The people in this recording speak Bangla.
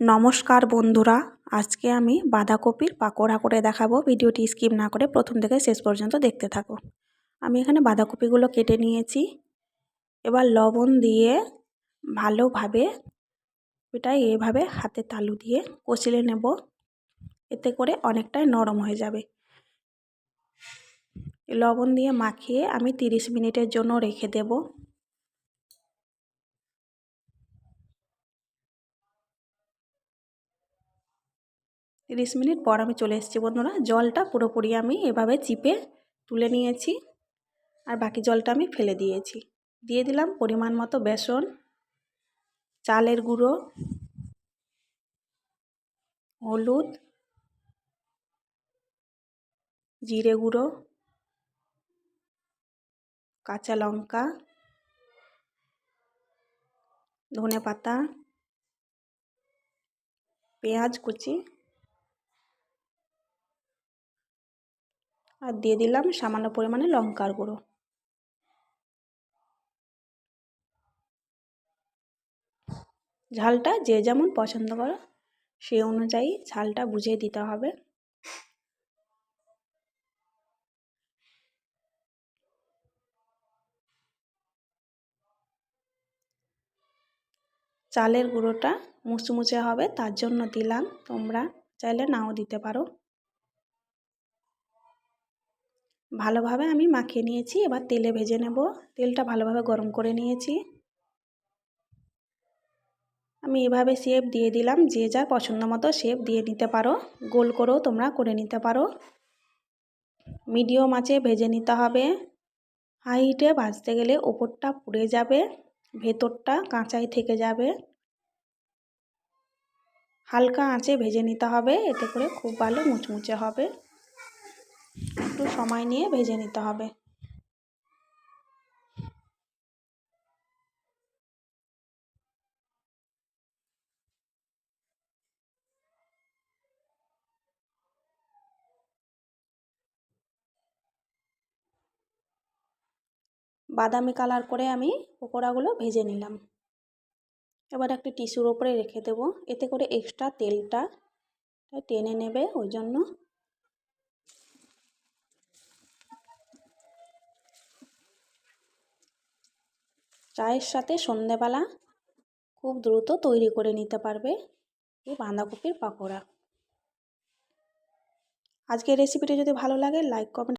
নমস্কার বন্ধুরা, আজকে আমি বাঁধাকপির পাকোড়া করে দেখাবো। ভিডিওটি স্কিপ না করে প্রথম থেকে শেষ পর্যন্ত দেখতে থাকো। আমি এখানে বাঁধাকপিগুলো কেটে নিয়েছি। এবার লবণ দিয়ে ভালোভাবে এটা এভাবে হাতে তালু দিয়ে কষলে নেব। এতে করে অনেকটাই নরম হয়ে যাবে। লবণ দিয়ে মাখিয়ে আমি তিরিশ মিনিটের জন্য রেখে দেবো। তিরিশ মিনিট পর আমি চলে এসেছি বন্ধুরা। জলটা পুরোপুরি আমি এভাবে চিপে তুলে নিয়েছি আর বাকি জলটা আমি ফেলে দিয়েছি। দিয়ে দিলাম পরিমাণ মতো বেসন, চালের গুঁড়ো, হলুদ, জিরে গুঁড়ো, কাঁচা লঙ্কা ধনে পাতা পেঁয়াজ কুচি আর দিয়ে দিলাম সামান্য পরিমাণে লঙ্কার গুঁড়ো। ঝালটা যে যেমন পছন্দ করো সেই অনুযায়ী ঝালটা বুঝিয়ে দিতে হবে। চালের গুঁড়োটা মুচমুচে হবে, তার জন্য দিলাম তোমরা চাইলে নাও দিতে পারো। ভালোভাবে আমি মাখিয়ে নিয়েছি, এবার তেলে ভেজে নেব। তেলটা ভালোভাবে গরম করে নিয়েছি। আমি এভাবে শেপ দিয়ে দিলাম, যে যা পছন্দ মতো শেপ দিয়ে নিতে পারো। গোল করেও তোমরা করে নিতে পারো। মিডিয়াম আঁচে ভেজে নিতে হবে। হাই হিটে ভাজতে গেলে ওপরটা পুড়ে যাবে, ভেতরটা কাঁচাই থেকে যাবে। হালকা আঁচে ভেজে নিতে হবে, এতে করে খুব ভালো মুচমুচে হবে। একটু সময় নিয়ে ভেজে নিতে হবে। বাদামি কালার করে আমি পকোড়াগুলো ভেজে নিলাম। এবার একটা টিস্যুর ওপরে রেখে দেব। এতে করে এক্সট্রা তেলটা টেনে নেবে, ওই জন্য চায়ের সাথে সন্ধেবেলা খুব দ্রুত তৈরি করে নিতে পারবে এই বাঁধাকপির পাকোড়া। আজকের রেসিপিটি যদি ভালো লাগে লাইক কমেন্ট